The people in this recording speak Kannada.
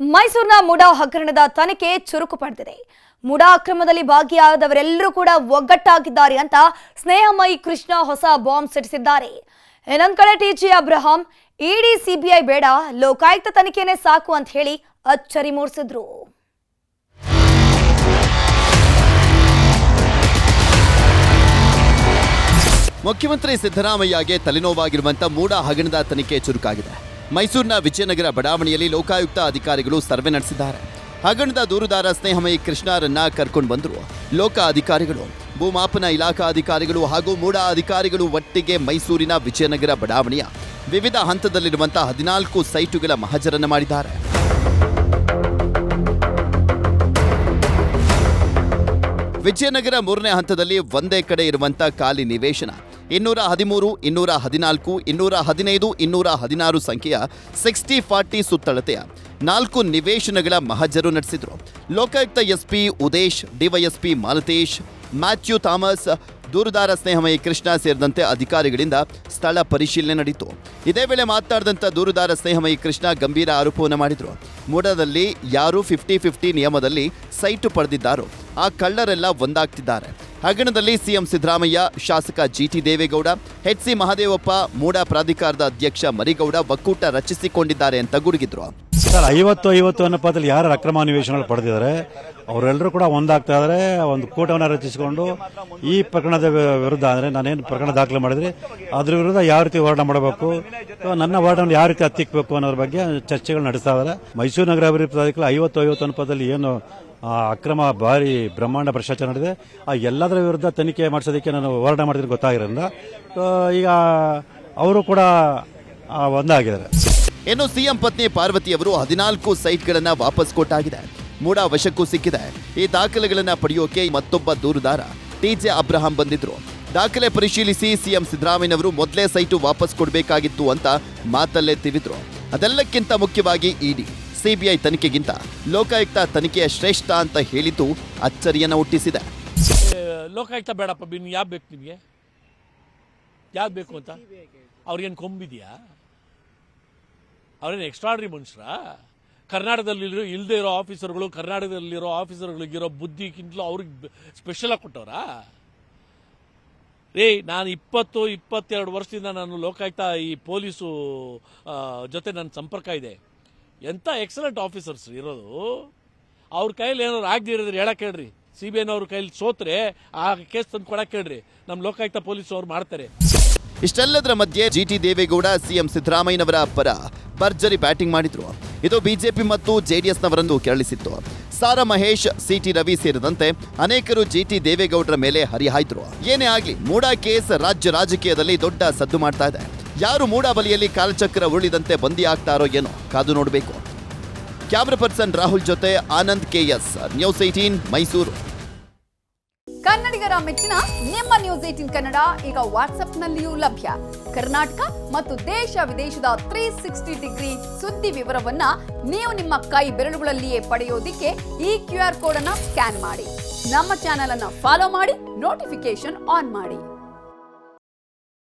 ಮೈಸೂರಿನ ಮುಡಾ ಹಗರಣದ ತನಿಖೆ ಚುರುಕು ಪಡೆದಿದೆ. ಮುಡಾ ಅಕ್ರಮದಲ್ಲಿ ಭಾಗಿಯಾದವರೆಲ್ಲರೂ ಕೂಡ ಒಗ್ಗಟ್ಟಾಗಿದ್ದಾರೆ ಅಂತ ಸ್ನೇಹಮಯಿ ಕೃಷ್ಣ ಹೊಸ ಬಾಂಬ್ ಸಿಡಿಸಿದ್ದಾರೆ. ಇನ್ನೊಂದ್ ಕಡೆ ಟಿಜಿ ಅಬ್ರಹಾಂ, ಇಡಿ ಸಿಬಿಐ ಬೇಡ, ಲೋಕಾಯುಕ್ತ ತನಿಖೆನೇ ಸಾಕು ಅಂತ ಹೇಳಿ ಅಚ್ಚರಿ ಮೂಡಿಸಿದ್ರು. ಮುಖ್ಯಮಂತ್ರಿ ಸಿದ್ದರಾಮಯ್ಯಗೆ ತಲೆನೋವಾಗಿರುವಂತ ಮೂಡ ಹಗರಣದ ತನಿಖೆ ಚುರುಕಾಗಿದೆ. ಮೈಸೂರಿನ ವಿಜಯನಗರ ಬಡಾವಣೆಯಲ್ಲಿ ಲೋಕಾಯುಕ್ತ ಅಧಿಕಾರಿಗಳು ಸರ್ವೆ ನಡೆಸಿದ್ದಾರೆ. ಹಗರಣದ ದೂರುದಾರ ಸ್ನೇಹಮಯಿ ಕೃಷ್ಣರನ್ನ ಕರ್ಕೊಂಡು ಬಂದರು. ಲೋಕ ಅಧಿಕಾರಿಗಳು, ಭೂಮಾಪನ ಇಲಾಖಾ ಅಧಿಕಾರಿಗಳು ಹಾಗೂ ಮೂಡ ಅಧಿಕಾರಿಗಳು ಒಟ್ಟಿಗೆ ಮೈಸೂರಿನ ವಿಜಯನಗರ ಬಡಾವಣೆಯ ವಿವಿಧ ಹಂತದಲ್ಲಿರುವಂತಹ ಹದಿನಾಲ್ಕು ಸೈಟುಗಳ ಮಹಜರನ್ನ ಮಾಡಿದ್ದಾರೆ. ವಿಜಯನಗರ ಮೂರನೇ ಹಂತದಲ್ಲಿ ಒಂದೇ ಕಡೆ ಇರುವಂತಹ ಖಾಲಿ ನಿವೇಶನ. ಇನ್ನೂರ ಹದಿಮೂರು, ಇನ್ನೂರ ಹದಿನಾಲ್ಕು, ಇನ್ನೂರ ಹದಿನೈದು, ಇನ್ನೂರ ಹದಿನಾರು ಸಂಖ್ಯೆಯ ಸಿಕ್ಸ್ಟಿ ಫಾರ್ಟಿ ಸುತ್ತಳತೆಯ ನಾಲ್ಕು ನಿವೇಶನಗಳ ಮಹಜರು ನಡೆಸಿದರು. Lokayukta SP Udesh, DYSP Malatesh, Matthew Thomas, ದೂರುದಾರ Snehamayi Krishna ಸೇರಿದಂತೆ ಅಧಿಕಾರಿಗಳಿಂದ ಸ್ಥಳ ಪರಿಶೀಲನೆ ನಡೆಯಿತು. ಇದೇ ವೇಳೆ ಮಾತನಾಡಿದಂಥ ದೂರುದಾರ ಸ್ನೇಹಮಯಿ ಕೃಷ್ಣ ಗಂಭೀರ ಆರೋಪವನ್ನು ಮಾಡಿದರು. ಮೂಡದಲ್ಲಿ ಯಾರು ಫಿಫ್ಟಿ ಫಿಫ್ಟಿ ನಿಯಮದಲ್ಲಿ ಸೈಟು ಪಡೆದಿದ್ದಾರೋ, ಆ ಕಳ್ಳರೆಲ್ಲ ಒಂದಾಗ್ತಿದ್ದಾರೆ. ಹಗರಣದಲ್ಲಿ ಸಿಎಂ ಸಿದ್ದರಾಮಯ್ಯ ಶಾಸಕ ಜಿಟಿ ದೇವೇಗೌಡ ಹೆಚ್ಸಿ ಮಹದೇವಪ್ಪ, ಮೂಡಾ ಪ್ರಾಧಿಕಾರದ ಅಧ್ಯಕ್ಷ ಮರಿಗೌಡ ಒಕ್ಕೂಟ ರಚಿಸಿಕೊಂಡಿದ್ದಾರೆ ಅಂತ ಗುಡುಗಿದ್ರು. ಸರ್, ಐವತ್ತು ಐವತ್ತು ಅನುಪಾತದಲ್ಲಿ ಯಾರು ಅಕ್ರಮ ನಿವೇಶನಗಳು ಪಡೆದಿದ್ದಾರೆ, ಅವರೆಲ್ಲರೂ ಕೂಡ ಒಂದಾಗ್ತಾ ಇದ್ದಾರೆ ಒಂದು ಕೂಟವನ್ನು ರಚಿಸಿಕೊಂಡು ಈ ಪ್ರಕರಣದ ವಿರುದ್ಧ ಅಂದರೆ ನಾನೇನು ಪ್ರಕರಣ ದಾಖಲೆ ಮಾಡಿದ್ರೆ ಅದ್ರ ವಿರುದ್ಧ ಯಾವ ರೀತಿ ಹೋರಾಟ ಮಾಡಬೇಕು ನನ್ನ ಹೋರಾಟವನ್ನು ಯಾವ ರೀತಿ ಹತ್ತಿಕ್ಕಬೇಕು ಅನ್ನೋದ್ರ ಬಗ್ಗೆ ಚರ್ಚೆಗಳು ನಡೆಸ್ತಾ ಇದ್ದಾರೆ ಮೈಸೂರು ನಗರ ಅಭಿವೃದ್ಧಿ ಪ್ರಾಧಿಕಾರ ಐವತ್ತು ಐವತ್ತು ಅನುಪಾತದಲ್ಲಿ ಏನು ಅಕ್ರಮ ಭಾರಿ ಬ್ರಹ್ಮಾಂಡ ಭ್ರಷ್ಟಾಚಾರ ನಡೆದಿದೆ. ಆ ಎಲ್ಲದರ ವಿರುದ್ಧ ತನಿಖೆ ಮಾಡಿಸೋದಕ್ಕೆ ನಾನು ಹೋರಾಟ ಮಾಡಿದ್ರೆ ಗೊತ್ತಾಗಿರೋದ್ರಿಂದ. ಈಗ ಅವರು ಕೂಡ ಒಂದಾಗಿದ್ದಾರೆ. ಇನ್ನು ಸಿಎಂ ಪತ್ನಿ ಪಾರ್ವತಿಯವರು ಹದಿನಾಲ್ಕು ಸೈಟ್ಗಳನ್ನು ವಾಪಸ್ ಕೊಟ್ಟಾಗಿದೆ. ಮೂಡ ವಶಕ್ಕೂ ಸಿಕ್ಕಿದೆ. ಈ ದಾಖಲೆಗಳನ್ನು ಪಡೆಯೋಕೆ ಮತ್ತೊಬ್ಬ ದೂರುದಾರ ಟಿಜೆ ಅಬ್ರಹಾಂ ಬಂದಿದ್ರು. ದಾಖಲೆ ಪರಿಶೀಲಿಸಿ ಸಿಎಂ ಸಿದ್ದರಾಮಯ್ಯನವರು ಮೊದಲೇ ಸೈಟು ವಾಪಸ್ ಕೊಡಬೇಕಾಗಿತ್ತು ಅಂತ ಮಾತಲ್ಲೇ ತಿಳಿದ್ರು ಅದೆಲ್ಲಕ್ಕಿಂತ ಮುಖ್ಯವಾಗಿ ಇಡಿ. ಸಿಬಿಐ ತನಿಖೆಗಿಂತ ಲೋಕಾಯುಕ್ತ ತನಿಖೆಯ ಶ್ರೇಷ್ಠ ಅಂತ ಹೇಳಿದ್ದು ಅಚ್ಚರಿಯನ್ನು ಹುಟ್ಟಿಸಿದೆ. ಲೋಕಾಯುಕ್ತ ಬೇಡಪ್ಪ ಬಿನ್ ಯಾವ ಬೇಕು ನಿಮಗೆ ಯಾವ್ದು ಬೇಕು ಅಂತ? ಅವ್ರಿಗೇನು ಕೊಂಬಿದೆಯಾ? ಅವ್ರೇನು ಎಕ್ಸ್ಟ್ರಾಡ್ರಿ ಮನುಷ್ಯರ? ಕರ್ನಾಟಕದಲ್ಲಿರೋ ಇಲ್ಲದೆ ಇರೋ ಆಫೀಸರ್ಗಳು, ಕರ್ನಾಟಕದಲ್ಲಿರೋ ಆಫೀಸರ್ಗಳಿಗಿರೋ ಬುದ್ಧಿಗಿಂತಲೂ ಅವ್ರಿಗೆ ಸ್ಪೆಷಲಾಗಿ ಕೊಟ್ಟವರಾ? ರೇ ನಾನು ಇಪ್ಪತ್ತು, ಇಪ್ಪತ್ತೆರಡು ವರ್ಷದಿಂದ ನಾನು ಲೋಕಾಯುಕ್ತ, ಈ ಪೊಲೀಸು ಜೊತೆ ನನ್ನ ಸಂಪರ್ಕ ಇದೆ. ಎಂಥ ಎಕ್ಸಲೆಂಟ್ ಆಫೀಸರ್ಸ್ ಇರೋದು. ಅವ್ರ ಕೈಲಿ ಏನಾದ್ರು ಆಗದಿರೋದ್ರೆ ಹೇಳಕ್ಕೆ ಹೇಳಕ್ ಹೇಳ್ರಿ. ಸಿ ಬಿ ಐನವ್ರ ಕೈಲಿ ಸೋತ್ರೆ ಆ ಕೇಸ್ ತಂದು ಕೊಡಕ್ಕೆ ಹೇಳ್ರಿ. ನಮ್ಮ ಲೋಕಾಯುಕ್ತ ಪೊಲೀಸ್ ಅವ್ರು ಮಾಡ್ತಾರೆ. ಇಷ್ಟೆಲ್ಲದರ ಮಧ್ಯೆ ಜಿ ಟಿ ದೇವೇಗೌಡ ಸಿಎಂ ಸಿದ್ದರಾಮಯ್ಯನವರ ಪರ ಭರ್ಜರಿ ಬ್ಯಾಟಿಂಗ್ ಮಾಡಿದ್ರು. ಇದು ಬಿಜೆಪಿ ಮತ್ತು ಜೆಡಿಎಸ್ನವರನ್ನು ಕೆರಳಿಸಿತ್ತು. ಸಾರಾ ಮಹೇಶ್ ಸಿಟಿ ರವಿ ಸೇರಿದಂತೆ ಅನೇಕರು ಜಿಟಿ ದೇವೇಗೌಡರ ಮೇಲೆ ಹರಿಹಾಯ್ದ್ರು. ಏನೇ ಆಗಲಿ, ಮೂಡಾ ಕೇಸ್ ರಾಜ್ಯ ರಾಜಕೀಯದಲ್ಲಿ ದೊಡ್ಡ ಸದ್ದು ಮಾಡ್ತಾ ಇದೆ. ಯಾರು ಮೂಡಾಬಲಿಯಲ್ಲಿ ಕಾಲಚಕ್ರ ಉರುಳಿದಂತೆ ಬಂದಿ ಆಗ್ತಾರೋ ಏನೋ ಕಾದು ನೋಡಬೇಕು ಕ್ಯಾಮ್ರಾ ಪರ್ಸನ್ ರಾಹುಲ್ ಜೊತೆ ಆನಂದ್ ಕೆಎಸ್ ನ್ಯೂಸ್ ಏಟೀನ್ ಮೈಸೂರು. ಕನ್ನಡಿಗರ ಮೆಚ್ಚಿನ ನಿಮ್ಮ ನ್ಯೂಸ್ ಏಟೀನ್ ಕನ್ನಡ ಈಗ ವಾಟ್ಸ್ಆಪ್ನಲ್ಲಿಯೂ ಲಭ್ಯ. ಕರ್ನಾಟಕ ಮತ್ತು ದೇಶ ವಿದೇಶದ ತ್ರೀ ಸಿಕ್ಸ್ಟಿ ಡಿಗ್ರಿ ಸುದ್ದಿ ವಿವರವನ್ನ ನೀವು ನಿಮ್ಮ ಕೈ ಬೆರಳುಗಳಲ್ಲಿಯೇ ಪಡೆಯೋದಿಕ್ಕೆ ಈ ಕ್ಯೂ ಆರ್ ಕೋಡ್ ಅನ್ನ ಸ್ಕ್ಯಾನ್ ಮಾಡಿ. ನಮ್ಮ ಚಾನೆಲ್ ಅನ್ನ ಫಾಲೋ ಮಾಡಿ ನೋಟಿಫಿಕೇಶನ್ ಆನ್ ಮಾಡಿ.